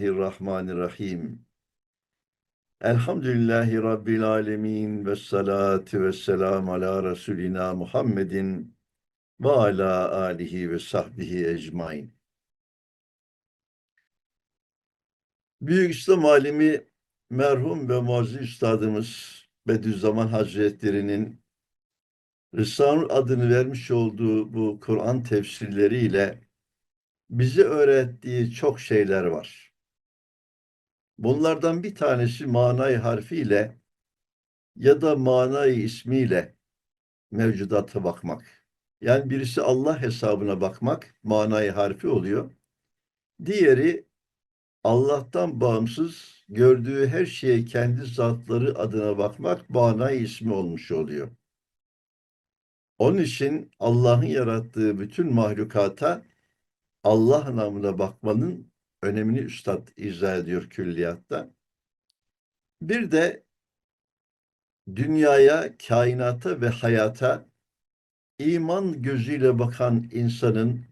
Bismillahirrahmanirrahim. Elhamdülillahi Rabbil alemin ve salatu ve selamu ala Resulina Muhammedin ve ala alihi ve sahbihi ecmain. Büyük İslam alimi merhum ve muazzez üstadımız Bediüzzaman Hazretleri'nin Risale adını vermiş olduğu bu Kur'an tefsirleriyle bize öğrettiği çok şeyler var. Bunlardan bir tanesi manayı harfiyle ya da manayı ismiyle mevcudata bakmak. Yani birisi Allah hesabına bakmak manayı harfi oluyor. Diğeri Allah'tan bağımsız gördüğü her şeye kendi zatları adına bakmak manayı ismi olmuş oluyor. Onun için Allah'ın yarattığı bütün mahlukata Allah namına bakmanın önemini üstad izah ediyor külliyatta. Bir de dünyaya, kainata ve hayata iman gözüyle bakan insanın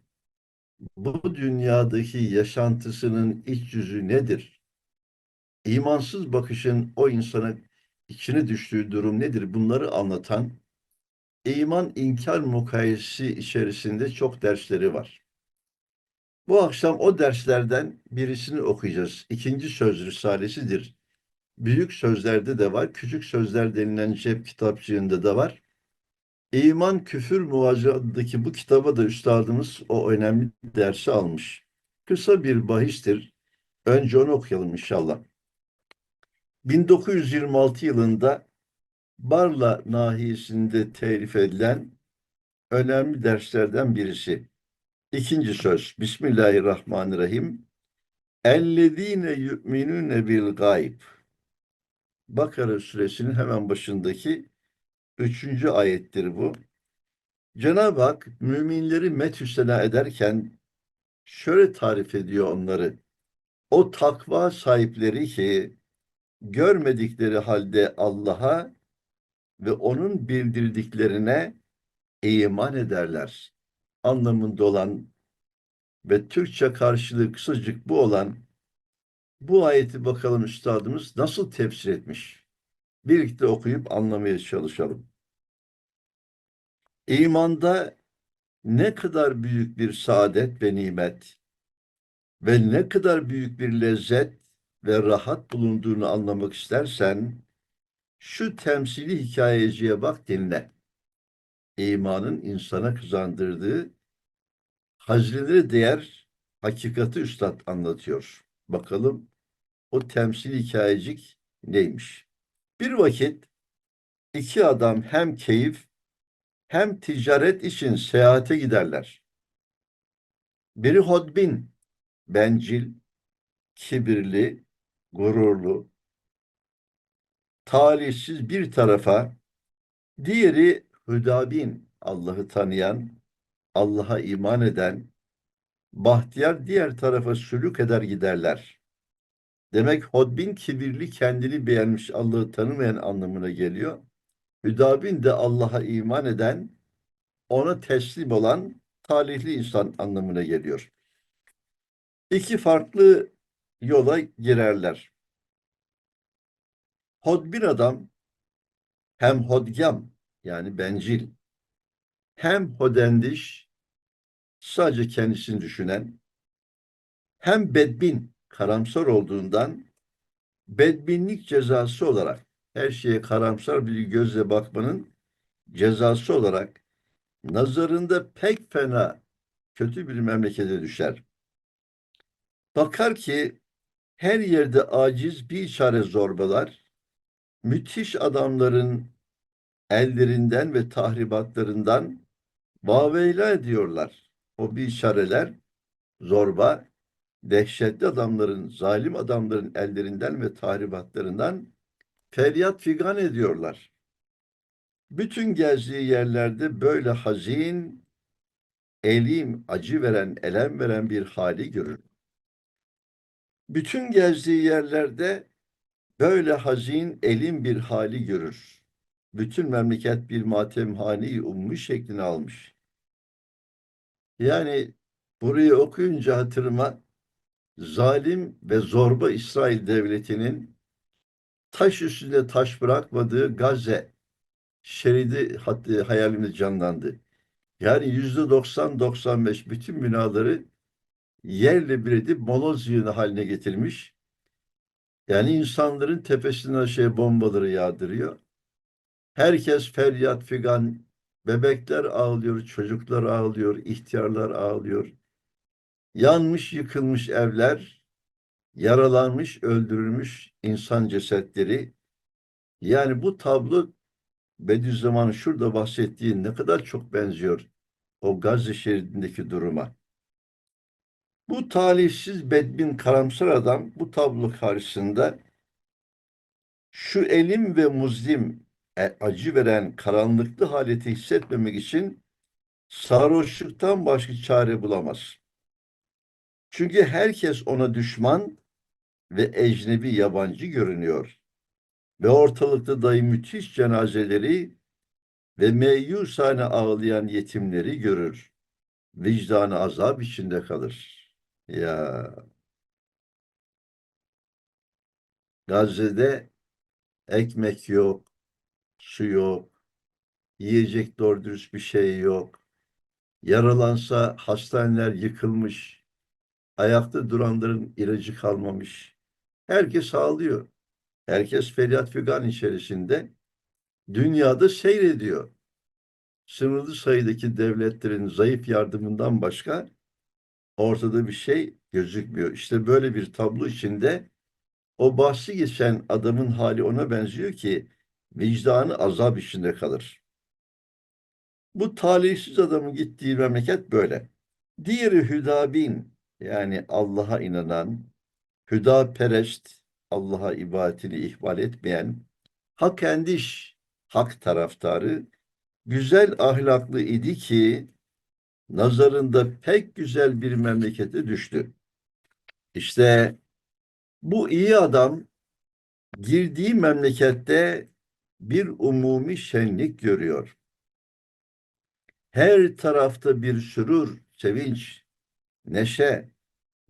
bu dünyadaki yaşantısının iç yüzü nedir? İmansız bakışın o insana içine düştüğü durum nedir? Bunları anlatan iman inkar mukayesesi içerisinde çok dersleri var. Bu akşam o derslerden birisini okuyacağız. İkinci söz risalesidir. Büyük sözlerde de var, küçük sözler denilen cep kitapçığında da var. İman Küfür Muvacı bu kitaba da üstadımız o önemli dersi almış. Kısa bir bahistir. Önce onu okuyalım inşallah. 1926 yılında Barla nahiyesinde telif edilen önemli derslerden birisi. İkinci söz. Bismillahirrahmanirrahim. Ellezine yu'minune bil gayb. Bakara suresinin hemen başındaki üçüncü ayettir bu. Cenab-ı Hak müminleri methüsena ederken şöyle tarif ediyor onları. O takva sahipleri ki görmedikleri halde Allah'a ve onun bildirdiklerine iman ederler anlamında olan ve Türkçe karşılığı kısacık bu olan bu ayeti bakalım üstadımız nasıl tefsir etmiş. Birlikte okuyup anlamaya çalışalım. İmanda ne kadar büyük bir saadet ve nimet ve ne kadar büyük bir lezzet ve rahat bulunduğunu anlamak istersen şu temsili hikayeciye bak dinle. İmanın insana kazandırdığı hazineleri değer hakikati üstad anlatıyor. Bakalım o temsil hikayecik neymiş? Bir vakit iki adam hem keyif hem ticaret için seyahate giderler. Biri hodbin, bencil, kibirli, gururlu, talihsiz bir tarafa, diğeri hüdabin, Allah'ı tanıyan, Allah'a iman eden, bahtiyar diğer tarafa sülük eder giderler. Demek hodbin kibirli kendini beğenmiş Allah'ı tanımayan anlamına geliyor. Hüdabin de Allah'a iman eden, ona teslim olan talihli insan anlamına geliyor. İki farklı yola girerler. Hodbin adam hem hodgam yani bencil hem hodendiş sadece kendisini düşünen hem bedbin karamsar olduğundan bedbinlik cezası olarak her şeye karamsar bir gözle bakmanın cezası olarak nazarında pek fena kötü bir memlekete düşer. Bakar ki her yerde aciz bir çare zorbalar, müthiş adamların ellerinden ve tahribatlarından vaveyla ediyorlar. O bir işareler zorba, dehşetli adamların, zalim adamların ellerinden ve tahribatlarından feryat figan ediyorlar. Bütün gezdiği yerlerde böyle hazin, elim, acı veren, elem veren bir hali görür. Bütün gezdiği yerlerde böyle hazin, elim bir hali görür. Bütün memleket bir matemhani ummu şeklini almış. Yani burayı okuyunca hatırıma zalim ve zorba İsrail devletinin taş üstünde taş bırakmadığı Gazze şeridi hatta hayalimde canlandı. Yani yüzde 90-95 bütün binaları yerle bir edip moloz yığını haline getirmiş. Yani insanların tepesinden aşağıya bombaları yağdırıyor. Herkes feryat figan, bebekler ağlıyor, çocuklar ağlıyor, ihtiyarlar ağlıyor. Yanmış, yıkılmış evler, yaralanmış, öldürülmüş insan cesetleri. Yani bu tablo Bediüzzaman'ın şurada bahsettiği ne kadar çok benziyor o Gazze şeridindeki duruma. Bu talihsiz bedbin karamsar adam bu tablo karşısında şu elim ve muzlim acı veren karanlıklı haleti hissetmemek için sarhoşluktan başka çare bulamaz. Çünkü herkes ona düşman ve ecnebi yabancı görünüyor. Ve ortalıkta dahi müthiş cenazeleri ve meyyusane ağlayan yetimleri görür. Vicdanı azap içinde kalır. Ya Gazze'de ekmek yok, su yok, yiyecek doğru dürüst bir şey yok. Yaralansa hastaneler yıkılmış, ayakta duranların ilacı kalmamış. Herkes ağlıyor. Herkes feryat figan içerisinde. Dünyada seyrediyor. Sınırlı sayıdaki devletlerin zayıf yardımından başka ortada bir şey gözükmüyor. İşte böyle bir tablo içinde o bahsi geçen adamın hali ona benziyor ki vicdanı azap içinde kalır. Bu talihsiz adamın gittiği memleket böyle. Diğeri Hüdabin yani Allah'a inanan, Hüdaperest, Allah'a ibadetini ihmal etmeyen, hak endiş, hak taraftarı, güzel ahlaklı idi ki nazarında pek güzel bir memlekete düştü. İşte bu iyi adam girdiği memlekette bir umumi şenlik görüyor. Her tarafta bir sürur, sevinç, neşe,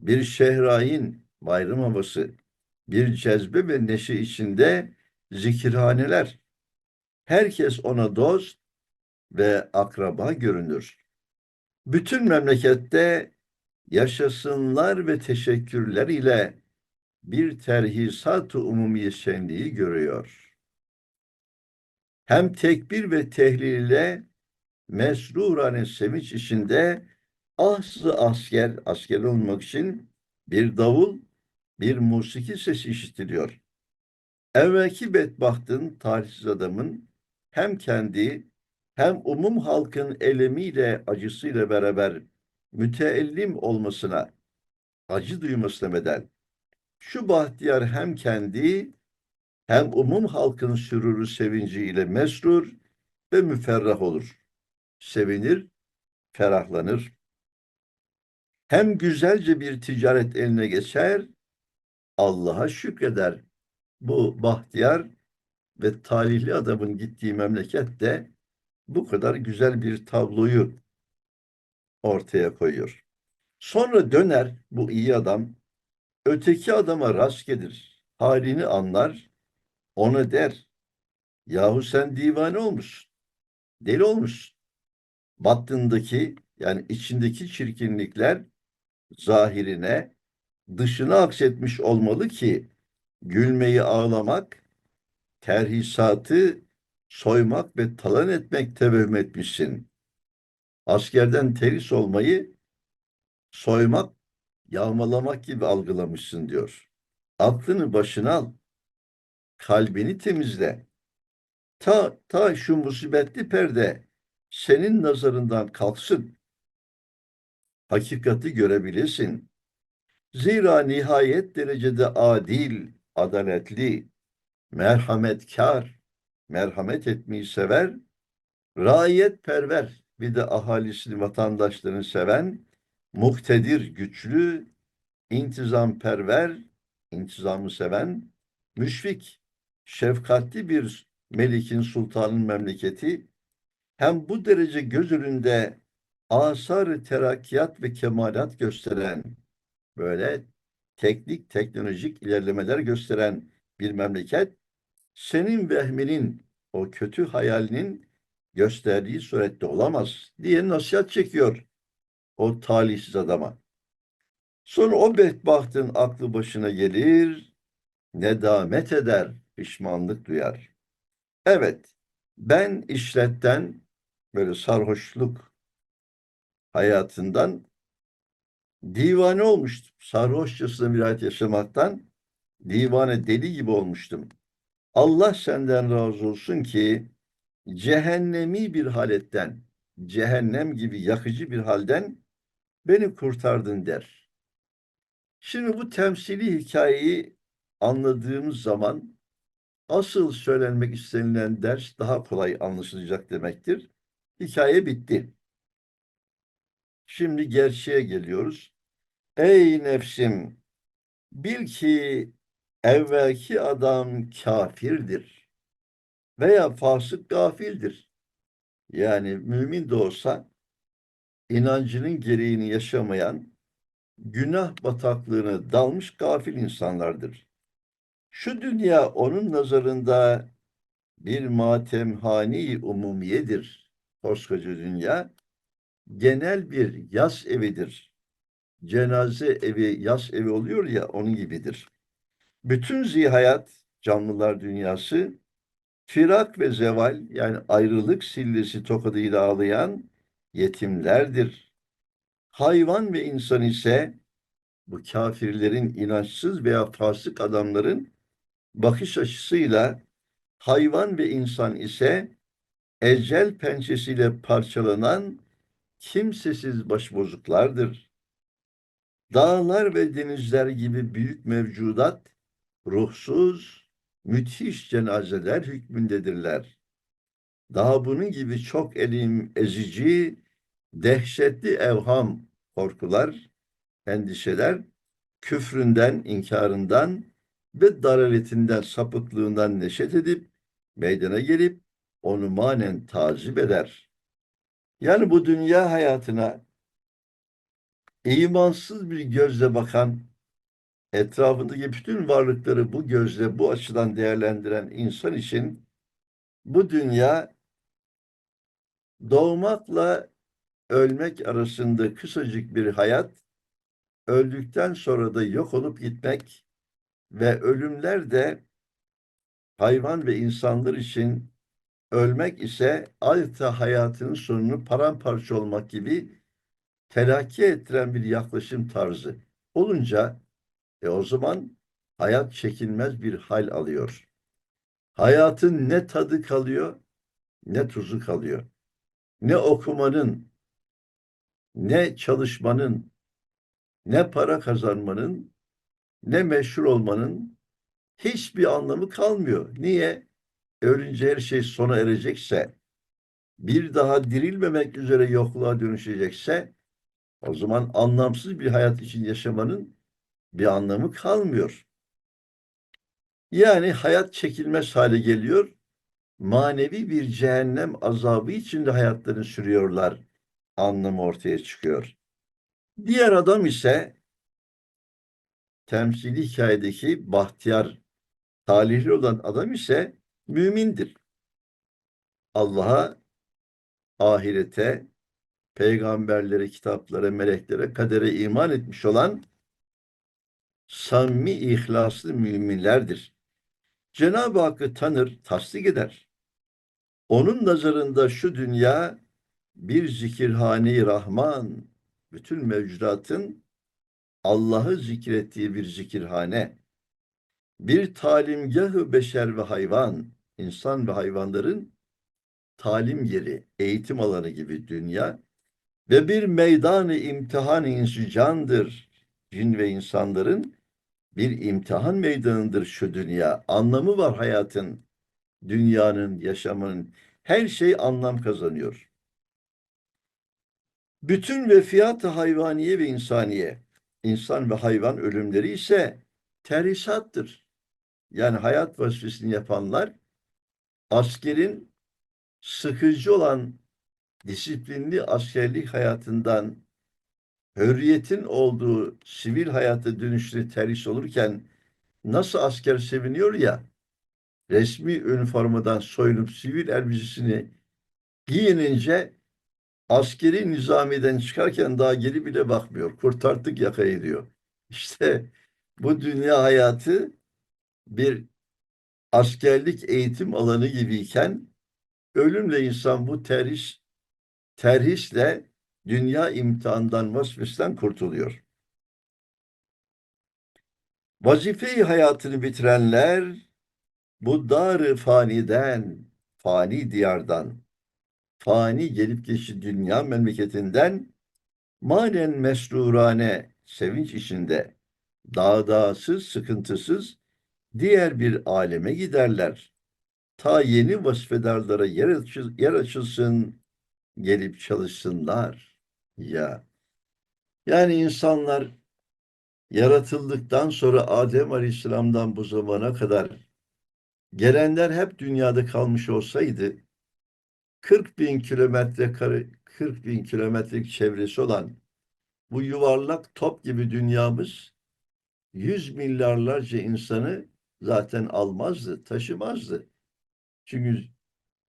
bir şehrain, bayram havası, bir cezbe ve neşe içinde zikirhaneler. Herkes ona dost ve akraba görünür. Bütün memlekette yaşasınlar ve teşekkürler ile bir terhisat-ı umumiye şenliği görüyor. Hem tekbir ve tehlil ile mesrurane sevinç içinde ahzı asker, asker olmak için bir davul, bir musiki sesi işitiliyor. Evvelki bedbahtın, tarihsiz adamın hem kendi hem umum halkın elemiyle, acısıyla beraber müteellim olmasına, acı duymasına bedel. Şu bahtiyar hem kendi hem umum halkın süruru sevinciyle mesrur ve müferrah olur. Sevinir, ferahlanır. Hem güzelce bir ticaret eline geçer, Allah'a şükreder. Bu bahtiyar ve talihli adamın gittiği memlekette bu kadar güzel bir tabloyu ortaya koyuyor. Sonra döner bu iyi adam öteki adama rast gelir. Halini anlar. Ona der. Yahu sen divane olmuşsun. Deli olmuşsun. Battındaki yani içindeki çirkinlikler zahirine dışına aksetmiş olmalı ki gülmeyi ağlamak, terhisatı soymak ve talan etmek tevehüm etmişsin. Askerden teris olmayı soymak, yağmalamak gibi algılamışsın diyor. Aklını başına al. Kalbini temizle. Ta, ta şu musibetli perde senin nazarından kalksın. Hakikati görebilirsin. Zira nihayet derecede adil, adaletli, merhametkar, merhamet etmeyi sever, raiyet perver, bir de ahalisini, vatandaşlarını seven, muktedir, güçlü, intizam perver, intizamı seven, müşfik, şefkatli bir melikin, sultanın memleketi, hem bu derece göz önünde asar terakkiyat ve kemalat gösteren böyle teknik, teknolojik ilerlemeler gösteren bir memleket, senin vehminin, o kötü hayalinin gösterdiği surette olamaz diye nasihat çekiyor o talihsiz adama. Sonra o bedbahtın aklı başına gelir, nedamet eder, pişmanlık duyar. Evet, ben işletten böyle sarhoşluk hayatından divane olmuştum. Sarhoşçasına bir hayat yaşamaktan divane deli gibi olmuştum. Allah senden razı olsun ki cehennemi bir haletten, cehennem gibi yakıcı bir halden beni kurtardın der. Şimdi bu temsili hikayeyi anladığımız zaman asıl söylenmek istenilen ders daha kolay anlaşılacak demektir. Hikaye bitti. Şimdi gerçeğe geliyoruz. Ey nefsim, bil ki evvelki adam kafirdir veya fasık gafildir. Yani mümin de olsa inancının gereğini yaşamayan, günah bataklığına dalmış gafil insanlardır. Şu dünya onun nazarında bir matemhani umumiyedir. Koskoca dünya genel bir yas evidir. Cenaze evi, yas evi oluyor ya onun gibidir. Bütün zihayat, canlılar dünyası, firak ve zeval yani ayrılık sillesi tokadıyla ağlayan yetimlerdir. Hayvan ve insan ise bu kafirlerin inançsız veya fasık adamların bakış açısıyla hayvan ve insan ise ecel pençesiyle parçalanan kimsesiz başbozuklardır. Dağlar ve denizler gibi büyük mevcudat ruhsuz, müthiş cenazeler hükmündedirler. Daha bunun gibi çok elim ezici, dehşetli evham, korkular, endişeler, küfründen, inkarından ve daraletinden, sapıklığından neşet edip, meydana gelip, onu manen tazip eder. Yani bu dünya hayatına imansız bir gözle bakan, etrafındaki bütün varlıkları bu gözle, bu açıdan değerlendiren insan için bu dünya doğmakla ölmek arasında kısacık bir hayat, öldükten sonra da yok olup gitmek ve ölümler de hayvan ve insanlar için ölmek ise adeta hayatının sonunu paramparça olmak gibi telakki ettiren bir yaklaşım tarzı olunca e o zaman hayat çekilmez bir hal alıyor. Hayatın ne tadı kalıyor ne tuzu kalıyor. Ne okumanın, ne çalışmanın, ne para kazanmanın, ne meşhur olmanın hiçbir anlamı kalmıyor. Niye? Ölünce her şey sona erecekse, bir daha dirilmemek üzere yokluğa dönüşecekse, o zaman anlamsız bir hayat için yaşamanın bir anlamı kalmıyor. Yani hayat çekilmez hale geliyor. Manevi bir cehennem azabı içinde hayatlarını sürüyorlar. Anlamı ortaya çıkıyor. Diğer adam ise temsili hikayedeki bahtiyar, talihli olan adam ise mümindir. Allah'a, ahirete, peygamberlere, kitaplara, meleklere, kadere iman etmiş olan samimi ihlaslı müminlerdir. Cenab-ı Hakk'ı tanır, tasdik eder. Onun nazarında şu dünya bir zikirhane-i Rahman, bütün mevcudatın Allah'ı zikrettiği bir zikirhane, bir talimgahı beşer ve hayvan, insan ve hayvanların talim yeri, eğitim alanı gibi dünya ve bir meydanı imtihan insücandır. Cin ve insanların bir imtihan meydanıdır şu dünya. Anlamı var hayatın, dünyanın, yaşamın. Her şey anlam kazanıyor. Bütün ve fiyat hayvaniye ve insaniye, insan ve hayvan ölümleri ise terisattır. Yani hayat vazifesini yapanlar askerin sıkıcı olan disiplinli askerlik hayatından hürriyetin olduğu sivil hayata dönüşlü terhis olurken nasıl asker seviniyor ya, resmi üniformadan soyunup sivil elbisesini giyinince askeri nizamiden çıkarken daha geri bile bakmıyor. Kurtardık yakayı diyor. İşte bu dünya hayatı bir askerlik eğitim alanı gibiyken ölümle insan bu terhis terhisle dünya imtihandan vasfesinden kurtuluyor. Vazife-i hayatını bitirenler bu dar faniden, fani diyardan, fani gelip geçici dünya memleketinden manen mesrurane sevinç içinde dağdağsız, sıkıntısız diğer bir aleme giderler. Ta yeni vasfedarlara yer, açıl, yer açılsın, gelip çalışsınlar. Ya. Yani insanlar yaratıldıktan sonra Adem Aleyhisselam'dan bu zamana kadar gelenler hep dünyada kalmış olsaydı 40 bin kilometre kare 40 bin kilometrelik çevresi olan bu yuvarlak top gibi dünyamız yüz milyarlarca insanı zaten almazdı, taşımazdı. Çünkü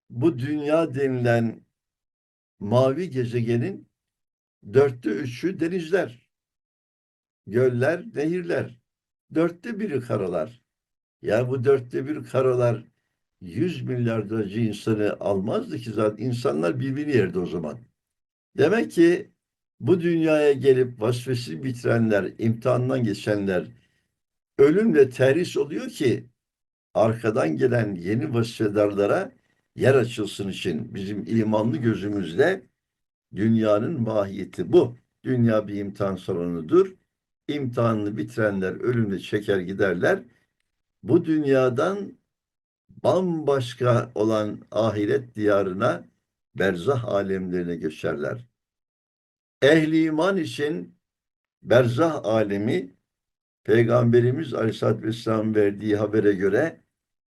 bu dünya denilen mavi gezegenin dörtte üçü denizler, göller, nehirler. Dörtte biri karalar. Ya bu dörtte bir karalar yüz milyarlarca insanı almazdı ki zaten insanlar birbirini yerdi o zaman. Demek ki bu dünyaya gelip vasfesi bitirenler, imtihandan geçenler ölümle terhis oluyor ki arkadan gelen yeni vasfedarlara yer açılsın için bizim imanlı gözümüzde dünyanın mahiyeti bu. Dünya bir imtihan salonudur. İmtihanını bitirenler ölümle çeker giderler. Bu dünyadan bambaşka olan ahiret diyarına berzah alemlerine göçerler. Ehli iman için berzah alemi Peygamberimiz Aleyhisselatü Vesselam verdiği habere göre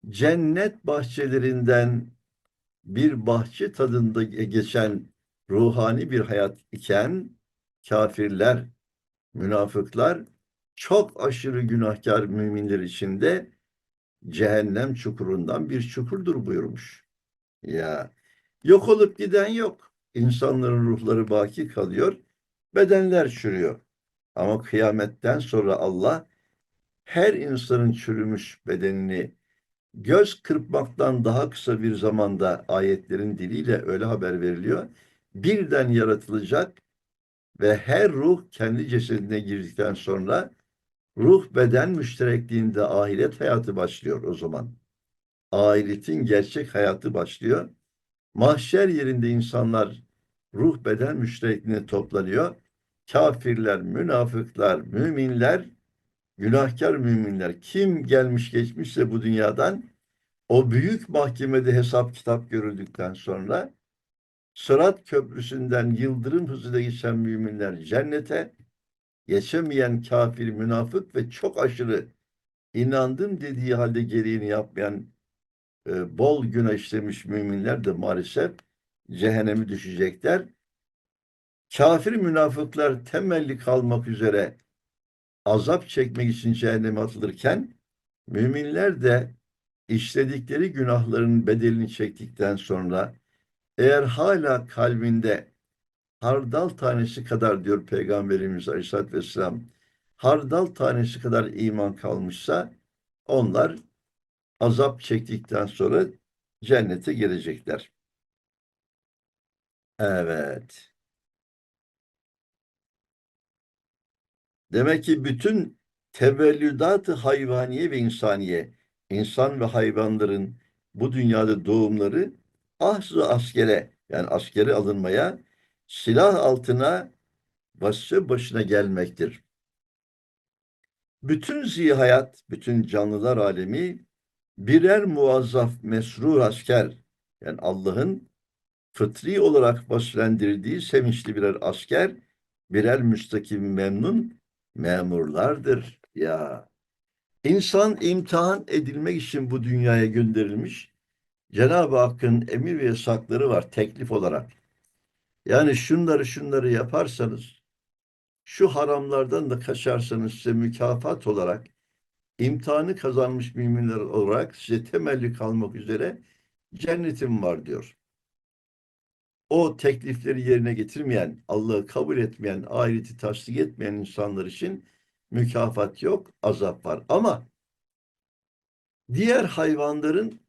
cennet bahçelerinden bir bahçe tadında geçen ruhani bir hayat iken kafirler, münafıklar çok aşırı günahkar müminler içinde cehennem çukurundan bir çukurdur buyurmuş. Ya yok olup giden yok. İnsanların ruhları baki kalıyor, bedenler çürüyor. Ama kıyametten sonra Allah her insanın çürümüş bedenini göz kırpmaktan daha kısa bir zamanda ayetlerin diliyle öyle haber veriliyor. Birden yaratılacak ve her ruh kendi cesedine girdikten sonra ruh beden müşterekliğinde ahiret hayatı başlıyor o zaman. Ahiretin gerçek hayatı başlıyor. Mahşer yerinde insanlar ruh beden müşterekliğine toplanıyor. Kafirler, münafıklar, müminler günahkar müminler kim gelmiş geçmişse bu dünyadan o büyük mahkemede hesap kitap görüldükten sonra Sırat Köprüsü'nden yıldırım hızıyla geçen müminler cennete, geçemeyen kafir, münafık ve çok aşırı inandım dediği halde gereğini yapmayan e, bol günah işlemiş müminler de maalesef cehenneme düşecekler. Kafir münafıklar temelli kalmak üzere azap çekmek için cehenneme atılırken müminler de işledikleri günahların bedelini çektikten sonra eğer hala kalbinde hardal tanesi kadar diyor Peygamberimiz Aleyhisselatü Vesselam hardal tanesi kadar iman kalmışsa onlar azap çektikten sonra cennete girecekler. Evet. Demek ki bütün tevellüdat-ı hayvaniye ve insaniye, insan ve hayvanların bu dünyada doğumları ahzı askere yani askere alınmaya, silah altına başı başına gelmektir. Bütün zihayat, bütün canlılar alemi birer muazzaf mesrur asker yani Allah'ın fıtri olarak vasflendirdiği sevinçli birer asker, birer müstakim memnun memurlardır ya. İnsan imtihan edilmek için bu dünyaya gönderilmiş. Cenab-ı Hakk'ın emir ve yasakları var teklif olarak. Yani şunları şunları yaparsanız şu haramlardan da kaçarsanız size mükafat olarak imtihanı kazanmış müminler olarak size temelli kalmak üzere cennetim var diyor. O teklifleri yerine getirmeyen, Allah'ı kabul etmeyen, ahireti tasdik etmeyen insanlar için mükafat yok, azap var. Ama diğer hayvanların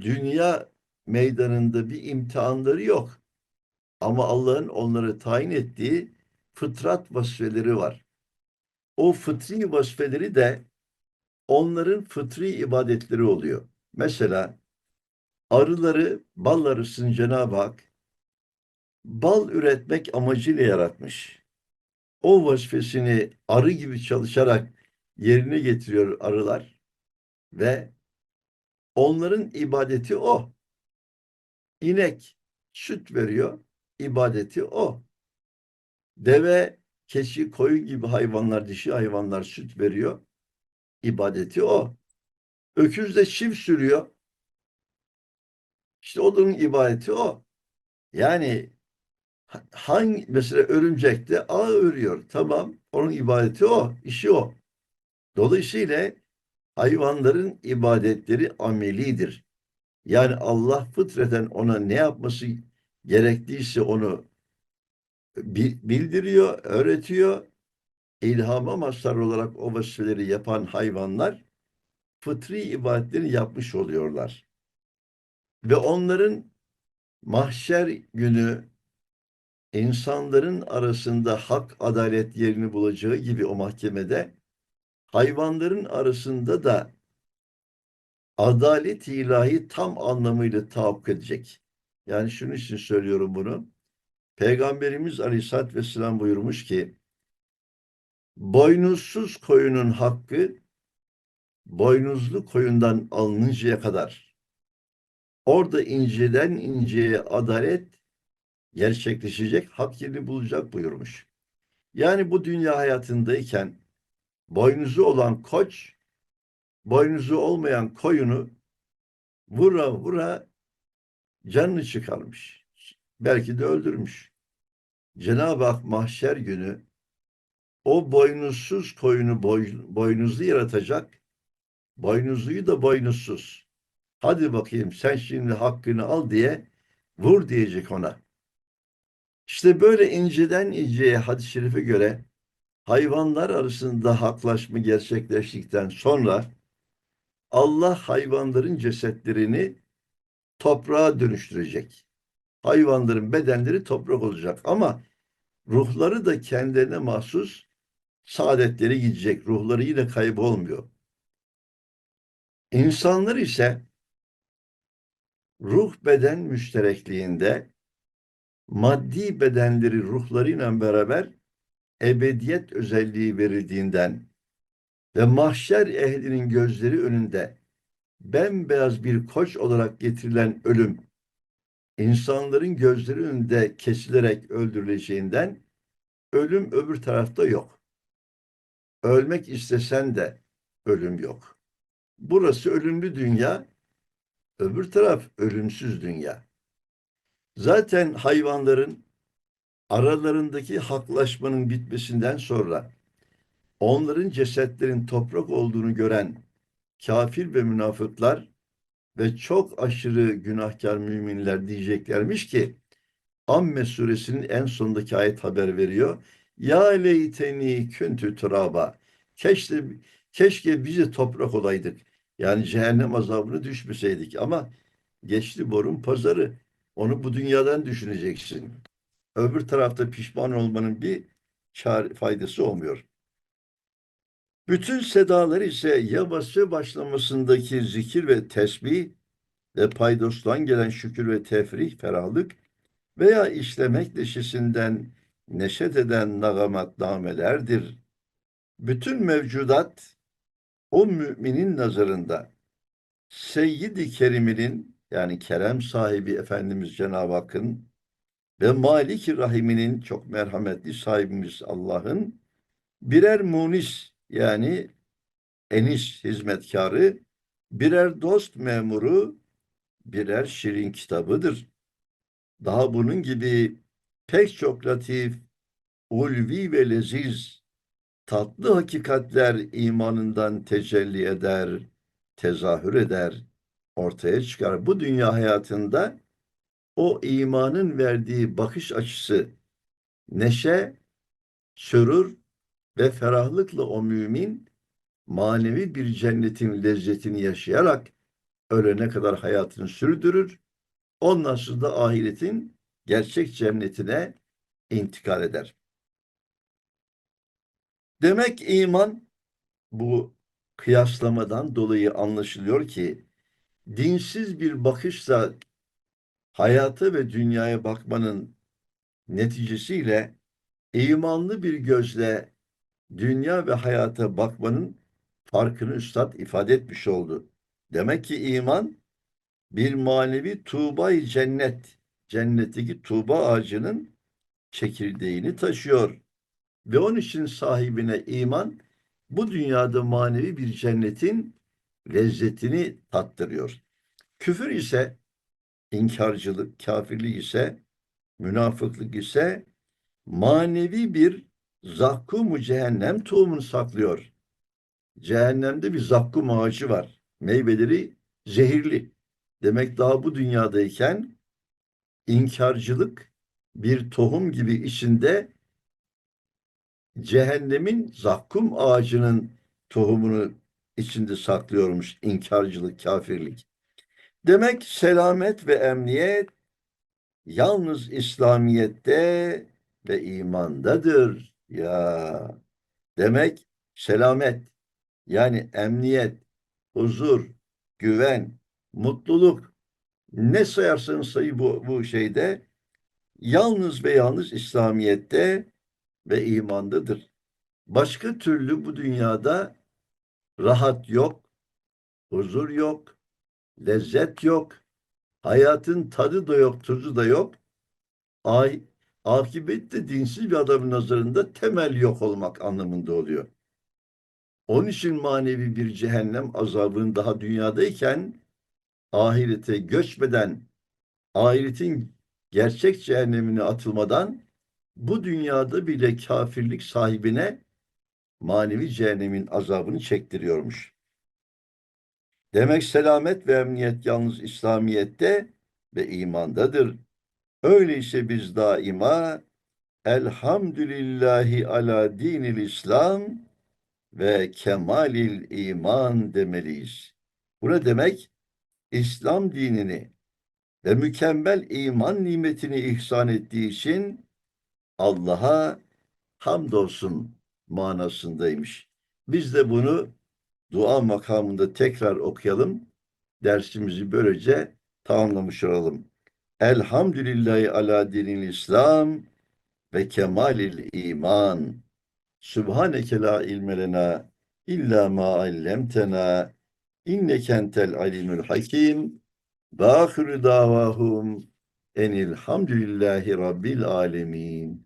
dünya meydanında bir imtihanları yok. Ama Allah'ın onları tayin ettiği fıtrat vasfeleri var. O fıtri vasfeleri de onların fıtri ibadetleri oluyor. Mesela arıları, bal arısını Cenab-ı Hak bal üretmek amacıyla yaratmış. O vazifesini arı gibi çalışarak yerine getiriyor arılar ve onların ibadeti o. İnek süt veriyor, ibadeti o. Deve, keçi, koyun gibi hayvanlar, dişi hayvanlar süt veriyor, ibadeti o. Öküz de çift sürüyor, işte onun ibadeti o. Yani hangi mesela örümcek de ağ örüyor. Tamam. Onun ibadeti o. işi o. Dolayısıyla hayvanların ibadetleri amelidir. Yani Allah fıtreten ona ne yapması gerektiyse onu bildiriyor, öğretiyor. İlhama mazhar olarak o vasifeleri yapan hayvanlar fıtri ibadetleri yapmış oluyorlar. Ve onların mahşer günü insanların arasında hak adalet yerini bulacağı gibi o mahkemede hayvanların arasında da adalet ilahi tam anlamıyla tahakkuk edecek. Yani şunun için söylüyorum bunu. Peygamberimiz Aleyhisselatü Vesselam buyurmuş ki boynuzsuz koyunun hakkı boynuzlu koyundan alınıncaya kadar orada inceden inceye adalet gerçekleşecek, hak yerini bulacak buyurmuş. Yani bu dünya hayatındayken boynuzu olan koç, boynuzu olmayan koyunu vura vura canını çıkarmış. Belki de öldürmüş. Cenab-ı Hak mahşer günü o boynuzsuz koyunu boy, boynuzlu yaratacak, boynuzluyu da boynuzsuz. Hadi bakayım sen şimdi hakkını al diye vur diyecek ona. İşte böyle inceden inceye hadis-i şerife göre hayvanlar arasında haklaşma gerçekleştikten sonra Allah hayvanların cesetlerini toprağa dönüştürecek. Hayvanların bedenleri toprak olacak ama ruhları da kendilerine mahsus saadetleri gidecek. Ruhları yine kaybolmuyor. İnsanlar ise ruh beden müşterekliğinde maddi bedenleri ruhlarıyla beraber ebediyet özelliği verildiğinden ve mahşer ehlinin gözleri önünde bembeyaz bir koç olarak getirilen ölüm insanların gözleri önünde kesilerek öldürüleceğinden ölüm öbür tarafta yok. Ölmek istesen de ölüm yok. Burası ölümlü dünya, öbür taraf ölümsüz dünya. Zaten hayvanların aralarındaki haklaşmanın bitmesinden sonra onların cesetlerin toprak olduğunu gören kafir ve münafıklar ve çok aşırı günahkar müminler diyeceklermiş ki Amme suresinin en sondaki ayet haber veriyor. Ya leyteni küntü turaba. Keşke, keşke bizi toprak olaydık. Yani cehennem azabını düşmeseydik ama geçti borun pazarı. Onu bu dünyadan düşüneceksin. Öbür tarafta pişman olmanın bir çare, faydası olmuyor. Bütün sedalar ise ya vasfı başlamasındaki zikir ve tesbih ve paydostan gelen şükür ve tefrih, ferahlık veya işlemek neşesinden neşet eden nagamat namelerdir. Bütün mevcudat o müminin nazarında Seyyid-i Kerim'inin yani kerem sahibi Efendimiz Cenab-ı Hakk'ın ve Malik-i Rahim'inin çok merhametli sahibimiz Allah'ın birer munis yani enis hizmetkarı, birer dost memuru, birer şirin kitabıdır. Daha bunun gibi pek çok latif, ulvi ve leziz, tatlı hakikatler imanından tecelli eder, tezahür eder, ortaya çıkar. Bu dünya hayatında o imanın verdiği bakış açısı, neşe, sürur ve ferahlıkla o mümin manevi bir cennetin lezzetini yaşayarak ölene kadar hayatını sürdürür. Ondan sonra da ahiretin gerçek cennetine intikal eder. Demek iman bu kıyaslamadan dolayı anlaşılıyor ki dinsiz bir bakışla hayata ve dünyaya bakmanın neticesiyle imanlı bir gözle dünya ve hayata bakmanın farkını üstad ifade etmiş oldu. Demek ki iman bir manevi tuğba cennet, cennetteki tuğba ağacının çekirdeğini taşıyor. Ve onun için sahibine iman bu dünyada manevi bir cennetin lezzetini tattırıyor. Küfür ise inkarcılık, kafirlik ise münafıklık ise manevi bir zakkumu cehennem tohumunu saklıyor. Cehennemde bir zakkum ağacı var. Meyveleri zehirli. Demek daha bu dünyadayken inkarcılık bir tohum gibi içinde cehennemin zakkum ağacının tohumunu içinde saklıyormuş inkarcılık, kafirlik. Demek selamet ve emniyet yalnız İslamiyet'te ve imandadır. Ya demek selamet yani emniyet, huzur, güven, mutluluk ne sayarsanız sayı bu, bu şeyde yalnız ve yalnız İslamiyet'te ve imandadır. Başka türlü bu dünyada rahat yok, huzur yok, lezzet yok, hayatın tadı da yok, tuzu da yok. Ay, akibette dinsiz bir adamın nazarında temel yok olmak anlamında oluyor. Onun için manevi bir cehennem azabının daha dünyadayken ahirete göçmeden, ahiretin gerçek cehennemine atılmadan bu dünyada bile kafirlik sahibine manevi cehennemin azabını çektiriyormuş. Demek selamet ve emniyet yalnız İslamiyet'te ve imandadır. Öyleyse biz daima elhamdülillahi ala dinil İslam ve kemalil iman demeliyiz. Bu ne demek? İslam dinini ve mükemmel iman nimetini ihsan ettiği için Allah'a hamdolsun manasındaymış. Biz de bunu dua makamında tekrar okuyalım. Dersimizi böylece tamamlamış olalım. Elhamdülillahi ala dinil İslam ve kemalil iman. Sübhaneke la ilme lena illa ma allemtena inneke alimul hakim ve ahiru davahum enilhamdülillahi rabbil alemin.